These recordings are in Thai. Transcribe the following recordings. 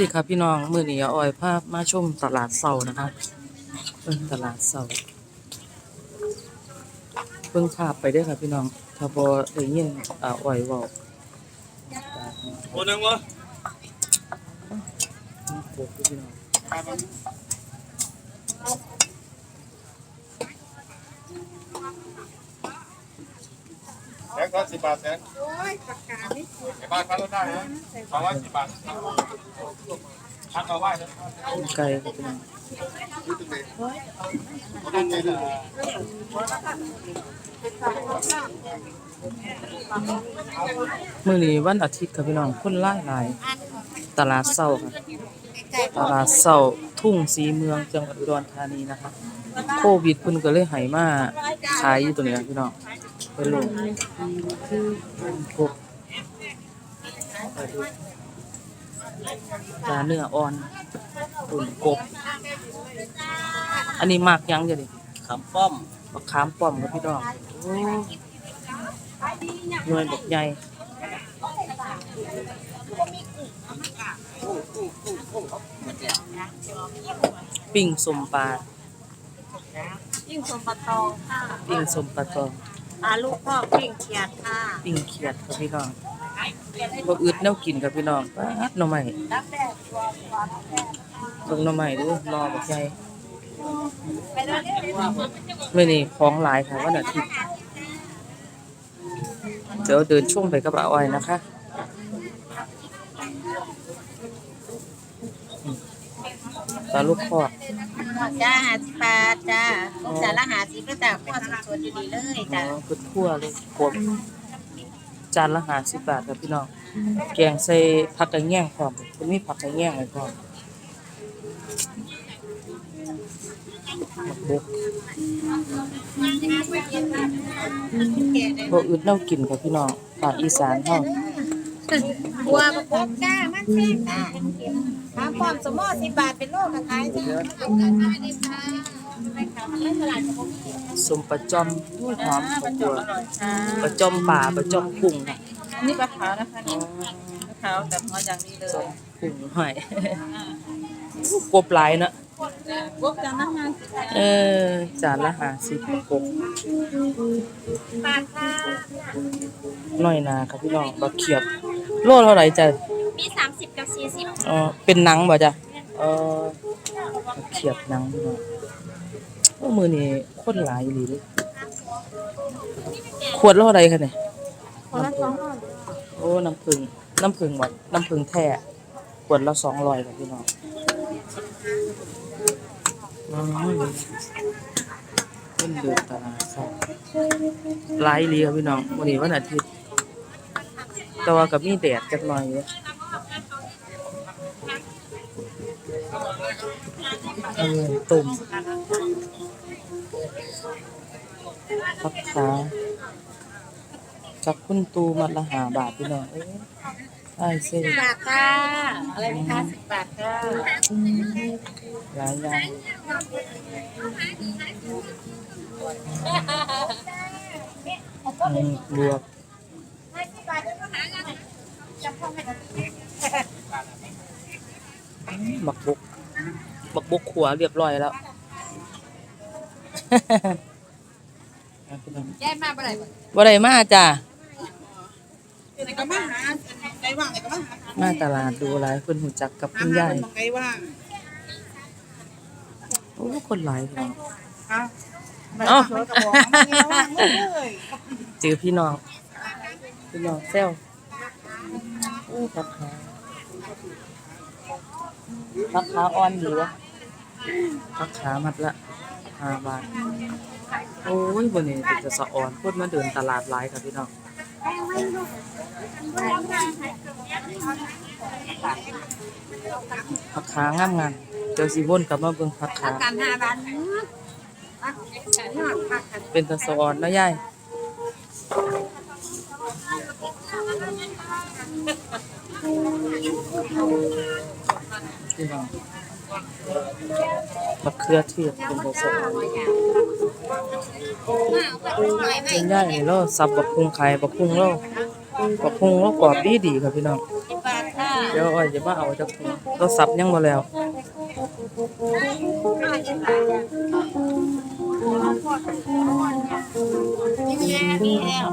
ดีครับพี่น้องมือนี้อ้อยภาพมาชมตลาดเสานะคะเบิ่งตลาดเสาเบิ่งภาพไปได้ครับพี่น้องถ้าบอได้ยินอ่าอ้อยบอกโอ้นังวะ โอ้พี่น้องแท็กก็สิบบาทแท็กไอ้บ้านพักรถได้นะสองร้อยสิบบาทพักเอาไว้นะไก่ครับพี่น้องมื้อนี้วันอาทิตย์ครับพี่น้องคนหลายหลาย ตลาดเสาค่ะตลาดเสาทุ่งสีเมืองจังหวัดอุดรธานีนะคะโควิดเพิ่นก็เลยให้มาขายอยู่ตรงนี้ครับพี่น้อง เพิ่นลงพวกปลาเนื้ออ่อนตุ่นกบ อันนี้มากยังจ้ะนี่ขำป้อมมะขามป้อมครับพี่น้องโอ้หน่วยบักใหญ่ปิ้งสมปลายิ่งชมปลาตองค่ะปิ้งสมปลาตอง ปลาลูกพ่อปิ้งเขียดค่ะปิ้งเขียดครับพี่น้องบ่อึดแนวกินครับพี่น้องป๊าดหน่อไม้รับแดดตัวตัวรับแดดเบิ่งหน่อไม้ดูรอบักใหญ่ไปเรื่อยๆมื้อนี้ของหลายค่ะวันอาทิตย์เดี๋ยวเดินช่วงไปกับอาอ้อยนะคะอืมปลาลูกคอ จ้าหาสิบบาทจ้าลูกจานละหาสิบก็แต่ขั้วสดๆอยู่ดีเลยอ๋จ้าอคือทั่วเลยกบจานละ50บาทครับพี่น้อง แกงใส่ผักกระแยงพร้อมมันมีผักกระแยงไว้พร้อมบักบกบ่อึดแนวกินครับพี่น้องภาคอีสานเฮาบัวประกบจ้ามันแพงจ้า ถามความสมอสิบบาทเป็นโลกขายจ้าสมปลาจอมหอมข้าวคั่วปลาจอมป่าปลาจอมกุ้งค่ะนี่ปลาขาวนะคะนี่ปลาขาวแต่พออย่างนี้เลยจอมกุ้งหอยกบหลายเนอะพวกจานละห้าสิบเออจานละ50กบบาทค่ะน้อยนาครับพี่น้องบักเขียบโลเท่าไหร่จ้ะ มีสามสิบกับสี่สิบอ๋อเป็นหนังบ่จ้ะเออบักเขียบหนังพี่น้องโอ้มื้อนี้คนหลายอีหลีเด้ขวดละเท่าไหร่คะเนี่ยคนละสองร้อยโอ้น้ำผึ้งน้ำผึ้งหมดน้ำผึ้งแท้ขวดละสองร้อยครับพี่น้องอืมเป็นเดือนตลาดครับหลายอีหลีครับพี่น้องวันนี้วันอาทิตย์ แต่ว่ากับมีแดดจักหน่อยอยู่ เออตุ่มพักขาจากคุณตูมัดละหาบาทพี่น้องเอ้ยใช่เส้นบาทค่ะอะไรนะคะสิบบาทค่ะหลายอย่างอืมบวกบักบุก บักบุกขัวเรียบร้อยแล้วอะพี่น้องแย่มากไปไหนบ่ได้มาจ้ะแต่ก็มาหาไก่ว่างแต่ก็มาหามาตลาดดูหลายคนหูจักกับคุณยายไก่ว่างโอ้คนหลายพี่น้องค่ะเอ้ากระบอกมันเงี้ยว่างเลยเจอพี่น้องพี่น้องแซวโอ้ผักขา ผักขาอ่อนดีวะผักขามัดละห้าบาท โอ้ยวันนี้เป็นจะสะอ่อนคนมาเดินตลาดหลายครับพี่น้องผักขางามงามๆเดี๋ยวสิวนกลับมาเบิ่งผักขากันห้าบาทปักยอดปักกันเป็นตะสะอ่อนเนาะยาย พี่น้องมะเขือเทศเป็นตะสะอ่อนเป็นย่ายนี่เราสับบักพุงไข่บักพุงเราบักพุงเรากรอบดีดีครับพี่น้องสิบบาทค่ะเดี๋ยวอ้อยจะมาเอาจากถุงเราสับยังบ่แล้วมีแล้ว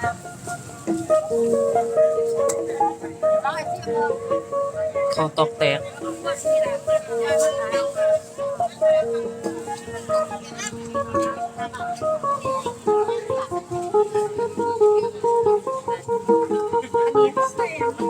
เขา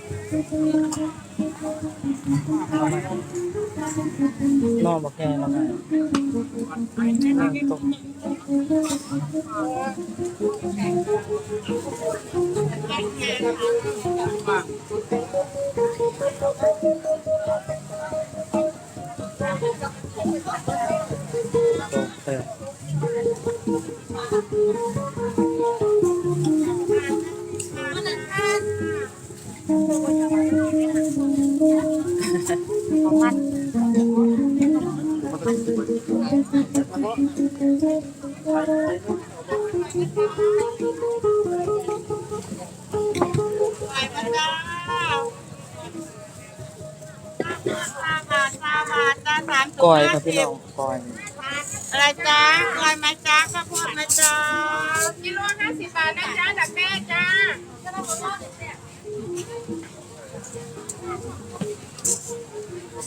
นอนบอกแก่แล้วไงนั่งตกต ก้อยครับพี่น้องก้อยอะไรจ้าอะไรมาจ้าข้าวโพดมาจ้ากิโลห้าสิบบาทนะจ้าจากแม่จ้า ข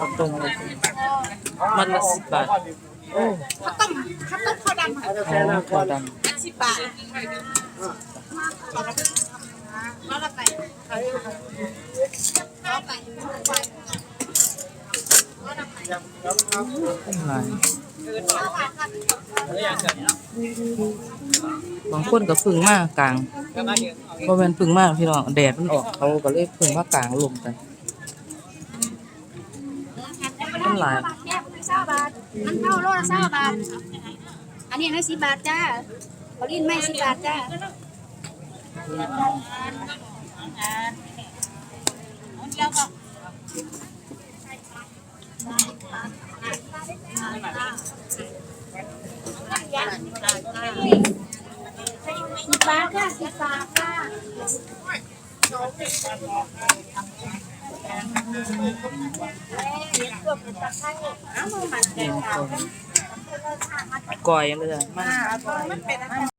้าต้มเลยมันละสิบบาทโอ้ข้าวต้มข้าวต้มข้าวดำค่ะอ๋อข้าวดำสิบบาทแล้วเราไปเราไป ต้มลาย บางคนก็พึ่งมากกลางเพราะมันพึ่งมากพี่น้องแดดมันออกเขาก็เลยพึ่งมากลางลมกันต้นหลายแม่คุณเศร้าบาทมันเท่าโลละเศร้าบาท อันนี้นะสิบบาทจ้าบรินไม่สิบบาทจ้า สิบบาทค่ะสิบบาทค่ะก้อยเลยมัน